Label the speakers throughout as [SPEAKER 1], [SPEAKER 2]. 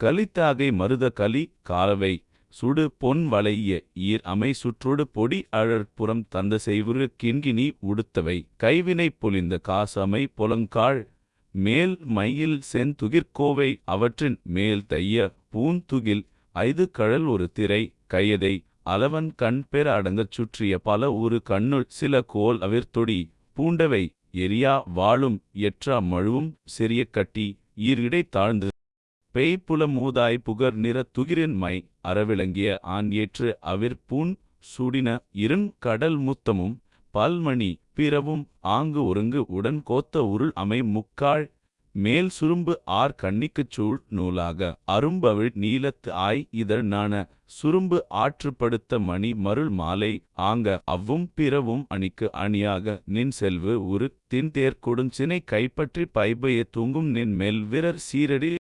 [SPEAKER 1] கலித்தாகை மருத கலி காலவை சுடு பொன் வளைய ஈர் அமை சுற்றொடு பொடி அழற்புறம் தந்த செய்வுறு கிண்கினி உடுத்தவை. கைவினை பொலிந்த காசமை பொலங்காள் மேல் மயில் செந்துகிர்கோவை அவற்றின் மேல் தைய பூந்துகில் ஐது கழல் ஒரு திரை. கையதை அளவன் கண் பெற அடங்கச் சுற்றிய பல ஒரு கண்ணுள் சில கோல் அவிர்த்தொடி பூண்டவை எரியா வாழும் எற்றா மழுவும் சிறிய கட்டி ஈரிடை தாழ்ந்து பெய்ப்புல மூதாய் புகர் நிற துகிரின் மை அறவிளங்கிய ஆண் ஏற்று அவிர் பூண் சுடின இருங் கடல் முத்தமும் பல்மணி பிறவும் ஆங்கு ஒருங்கு உடன் கோத்த உருள் அமை முக்காள் மேல் சுரும்பு ஆர் கண்ணிக்குச் சூழ் நூலாக. அரும்பவிழ் நீலத்து ஆய் இதழ் நாண சுரும்பு ஆற்றுப்படுத்த மணி மருள் மாலை ஆங்க அவ்வும் பிறவும் அணிக்கு அணியாக நின் செல்வு உரு தின் சினை கைப்பற்றி பைபைய தூங்கும் நின் மெல் வீரர் சீரடி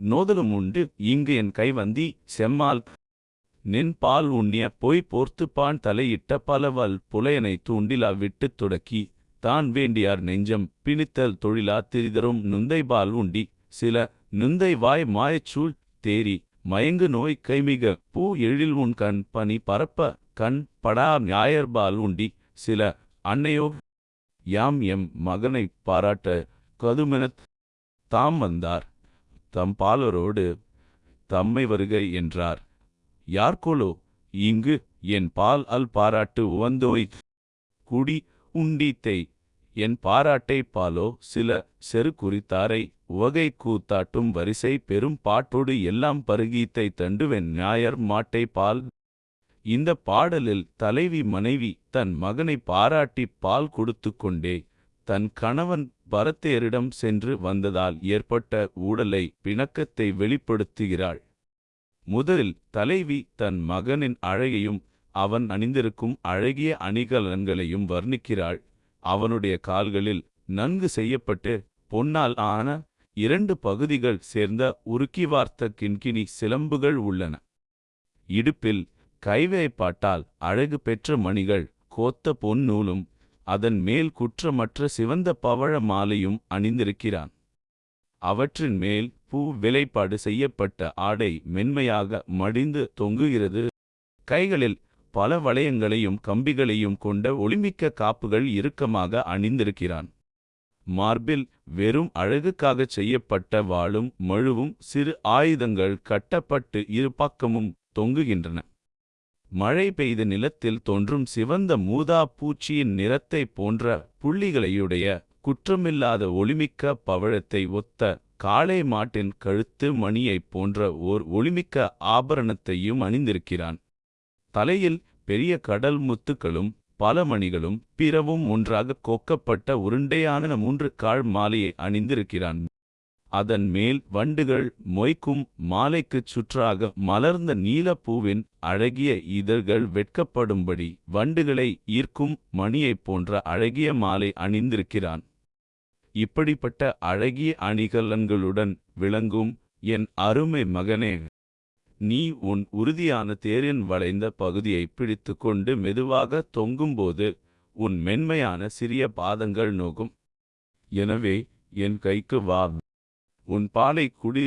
[SPEAKER 1] நோதலும் உண்டு. இங்கு என் கைவந்தி செம்மால் நின் பால் உண்ணிய பொய் போர்த்துப்பான் தலையிட்ட பலவல் புலையனை தூண்டிலா விட்டுத் தொடக்கி தான் வேண்டியார் நெஞ்சம் பிணித்தல் தொழிலா திரிதரும் நுந்தைபால் உண்டி. சில நுந்தை வாய் மாயச்சூழ் தேரி மயங்கு நோய் கைமிக பூ எழில் உன் கண் பனி பரப்ப கண் படா ஞாயர்பால் உண்டி. சில அன்னையோ யாம் எம் மகனை பாராட்ட கதுமெனத் தாம் வந்தார். தம் பாலரோடு தம்மை வருகை என்றார். யார்கொலோ இங்கு என் பால் அல் பாராட்டு உவந்தோய் குடி உண்டீத்தை என் பாராட்டை பாலோ சில செரு குறித்தாரை உவகை கூத்தாட்டும் வரிசை பெரும் பாட்டோடு எல்லாம் பருகீத்தை தண்டுவென் ஞாயர் மாட்டை பால். இந்த பாடலில் தலைவி மனைவி தன் மகனை பாராட்டி பால் கொடுத்து கொண்டே தன் கணவன் பரத்தேரிடம் சென்று வந்ததால் ஏற்பட்ட ஊடலை பிணக்கத்தை வெளிப்படுத்துகிறாள். முதலில் தலைவி தன் மகனின் அழகையும் அவன் அணிந்திருக்கும் அழகிய அணிகலன்களையும் வர்ணிக்கிறாள். அவனுடைய கால்களில் நன்கு செய்யப்பட்டு பொன்னால் ஆன இரண்டு பகுதிகள் சேர்ந்த உருக்கி வார்த்த கிண்கிணி சிலம்புகள் உள்ளன. இடுப்பில் கைவேப்பாட்டால் அழகு பெற்ற மணிகள் கோத்த பொன் நூலும் அதன் மேல் குற்றமற்ற சிவந்த பவழ மாலையும் அணிந்திருக்கிறான். அவற்றின் மேல் பூ விலைப்பாடு செய்யப்பட்ட ஆடை மென்மையாக மடிந்து தொங்குகிறது. கைகளில் பல வளையங்களையும் கம்பிகளையும் கொண்ட ஒளிமிக்க காப்புகள் இறுக்கமாக அணிந்திருக்கிறான். மார்பில் வெறும் அழகுக்காகச் செய்யப்பட்ட வாளும் மழுவும் சிறு ஆயுதங்கள் கட்டப்பட்டு இரு பக்கமும் தொங்குகின்றன. மழை பெய்த நிலத்தில் தோன்றும் சிவந்த மூதா பூச்சியின் நிறத்தை போன்ற புள்ளிகளையுடைய குற்றமில்லாத ஒளிமிக்க பவழத்தை ஒத்த காளை மாட்டின் கழுத்து மணியைப் போன்ற ஓர் ஒளிமிக்க ஆபரணத்தையும் அணிந்திருக்கிறான். தலையில் பெரிய கடல் முத்துக்களும் பல மணிகளும் பிறவும் ஒன்றாக கொக்கப்பட்ட உருண்டையான மூன்று கால் மாலையை அணிந்திருக்கிறான். அதன் மேல் வண்டுகள் மொய்க்கும் மாலைக்குச் சுற்றாக மலர்ந்த நீலப்பூவின் அழகிய இதழ்கள் வெட்கப்படும்படி வண்டுகளை ஈர்க்கும் மணியைப் போன்ற அழகிய மாலை அணிந்திருக்கிறான். இப்படிப்பட்ட அழகிய அணிகலன்களுடன் விளங்கும் என் அருமை மகனே நீ உன் உறுதியான தேரின் வளைந்த பகுதியை பிடித்து கொண்டு மெதுவாக தொங்கும்போது உன் மென்மையான சிறிய பாதங்கள் நோகும் எனவே என் கைக்கு வா. உன் பாலை குடி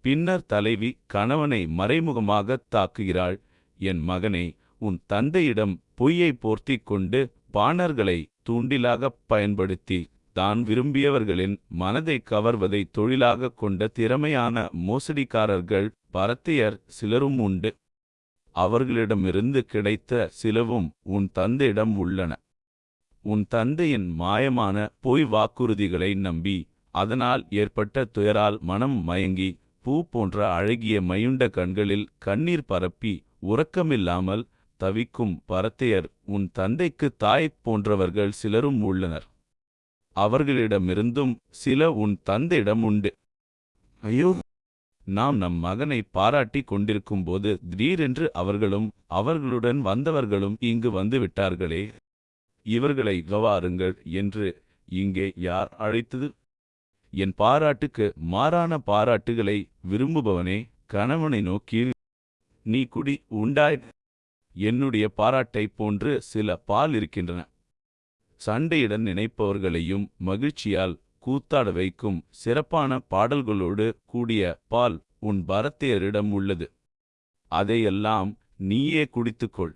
[SPEAKER 1] பின்னர் தலைவி கணவனை மறைமுகமாகத் தாக்குகிறாள். என் மகனே உன் தந்தையிடம் பொய்யை போர்த்திக் கொண்டு பாணர்களை தூண்டிலாகப் பயன்படுத்தி தான் விரும்பியவர்களின் மனதை கவர்வதை தொழிலாகக் கொண்ட திறமையான மோசடிக்காரர்கள் பரத்தையர் சிலரும் உண்டு. அவர்களிடமிருந்து கிடைத்த சிலவும் உன் தந்தையிடம் உள்ளன. உன் தந்தையின் மாயமான பொய் வாக்குறுதிகளை நம்பி அதனால் ஏற்பட்ட துயரால் மனம் மயங்கி பூ போன்ற அழகிய மையுண்ட கண்களில் கண்ணீர் பரப்பி உறக்கமில்லாமல் தவிக்கும் பரத்தையர் உன் தந்தைக்கு தாய் போன்றவர்கள் சிலரும் உள்ளனர். அவர்களிடமிருந்தும் சில உன் தந்தையிடம் உண்டு. ஐயோ! நாம் நம் மகனை பாராட்டி கொண்டிருக்கும்போது திடீரென்று அவர்களும் அவர்களுடன் வந்தவர்களும் இங்கு வந்து விட்டார்களே. இவர்களை கவாருங்கள் என்று இங்கே யார் அழைத்தது? என் பாராட்டுக்கு மாறான பாராட்டுகளை விரும்புபவனே கணவனை நோக்கி நீ குடி உண்டாய். என்னுடைய பாராட்டைப் போன்று சில பால் இருக்கின்றன. சண்டையிட நினைப்பவர்களையும் மகிழ்ச்சியால் கூத்தாட வைக்கும் சிறப்பான பாடல்களோடு கூடிய பால் உன் பரத்தையரிடம் உள்ளது. அதையெல்லாம் நீயே குடித்துக்கொள்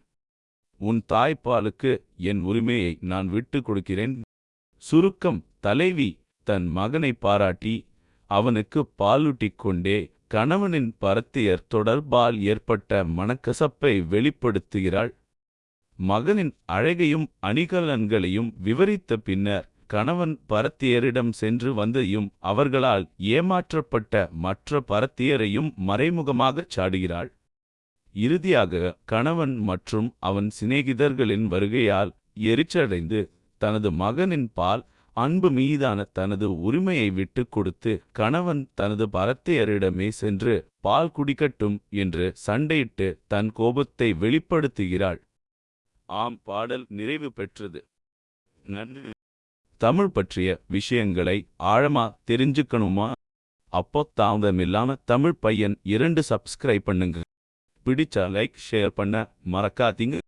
[SPEAKER 1] உன் தாய்ப்பாலுக்கு என் உரிமையை நான் விட்டுக் கொடுக்கிறேன். சுருக்கம் தலைவி தன் மகனை பாராட்டி அவனுக்கு பாலூட்டிக் கொண்டே கணவனின் பரத்தியர் தொடர்பால் ஏற்பட்ட மனக்கசப்பை வெளிப்படுத்துகிறாள். மகனின் அழகையும் அணிகலன்களையும் விவரித்த பின்னர் கணவன் பரத்தியரிடம் சென்று வந்தையும் அவர்களால் ஏமாற்றப்பட்ட மற்ற பரத்தியரையும் மறைமுகமாகச் சாடுகிறாள். இறுதியாக கணவன் மற்றும் அவன் சிநேகிதர்களின் வருகையால் எரிச்சடைந்து தனது மகனின் பால் அன்பு மீதான தனது உரிமையை விட்டுக் கொடுத்து கணவன் தனது பரத்தையரிடமே சென்று பால் குடிக்கட்டும் என்று சண்டையிட்டு தன் கோபத்தை வெளிப்படுத்துகிறாள். ஆம் பாடல் நிறைவு பெற்றது. நன்றி. தமிழ் பற்றிய விஷயங்களை ஆழமா தெரிஞ்சுக்கணுமா? அப்போ தாமதமில்லாம தமிழ் பையன் இரண்டு சப்ஸ்கிரைப் பண்ணுங்க. பிடிச்சா லைக் ஷேர் பண்ண மறக்காதீங்க.